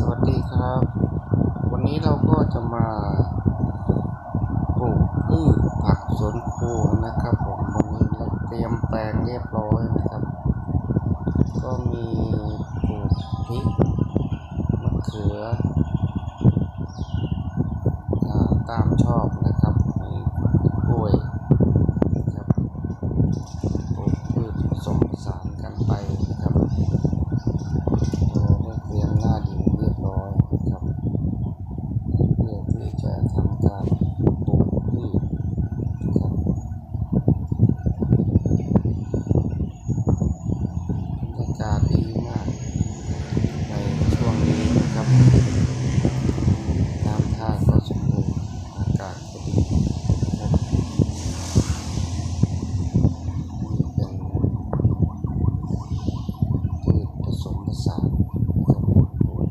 สวัสดีครับ วันนี้เราก็จะมาปลูกพืชผักสวนครัวนะครับผมวันนี้เราเตรียมแปลงเรียบร้อยนะครับ ก็มีปลูกพริกมะเขือตามชอบมีกล้วยนะครับปลูกพืชผสมผสานกันไปนะครับ เราได้เตรียมหน้าดินเรียบร้อยนะครับ เพื่อที่จะทำการปลูกพืชนะครับบรรยา กาศดีมาก ในช่วงนี้นะครับ น้ำท่าก็สมบูรณ์อากาศก็ดีนะครับนี่เป็นพืชผสมผสานนะครับปลูก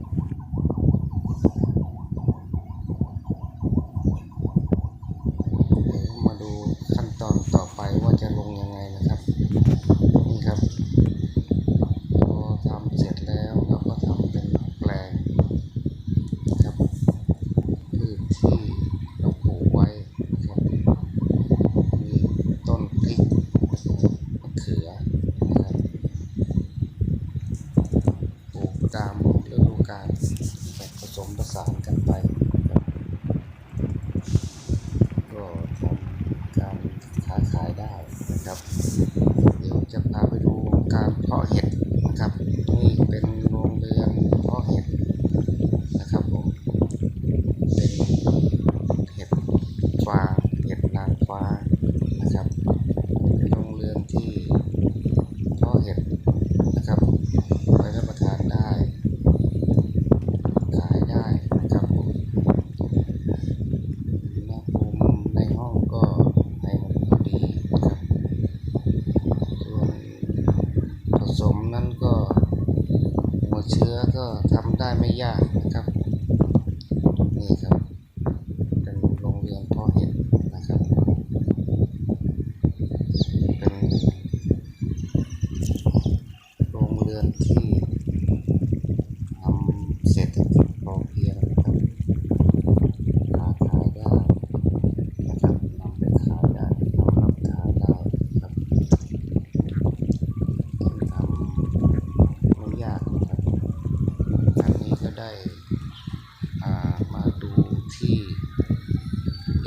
เดี๋ยวมาดูขั้นตอนต่อไปว่าจะลงยังไงนะครับ นี่ครับพอทำเสร็จแล้วเราก็ทำเป็นแปลงนะครับพืชที่เราปลูกไว้นะครับมีต้นพริกมะเขือนะครับปลูก ตามฤดูกาลแบบผสมผสานกันไปก็ทำการค้าขายได้นะครับ เดี๋ยวจะพาไปดูการเพาะเห็ดนะครับ นี่เป็นโรงเรือนเพาะเห็ดนะครับผม เป็นเห็ดฟางเห็ดนางฟ้านะครับเป็นโรงเรือนที่เพาะเห็ดนะครับไว้รับประทานได้ ขายได้นะครับผม อุณหภูมิในห้องก็ให้มันพอดีนะครับ ส่วนผสม นั้นก็หัวเชื้อก็ทำได้ไม่ยากนะครับนี่ครับ เป็นโรงเรียนเพาะเห็ดนะครับ เป็นโรงเรือนที่ทำเศรษฐกิจพอเพียงนะครับ ค้าขายได้นะครับนำไปขายได้นำรับประทานได้นะครับต้องทำไม่ยากนะครับอันนี้ก็ได้อ่ามาดูที่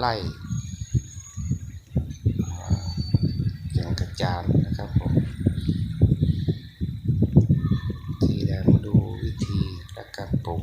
ไร่อ่าแก่งกระจานนะครับผมที่ได้มาดูวิธีและการปลูก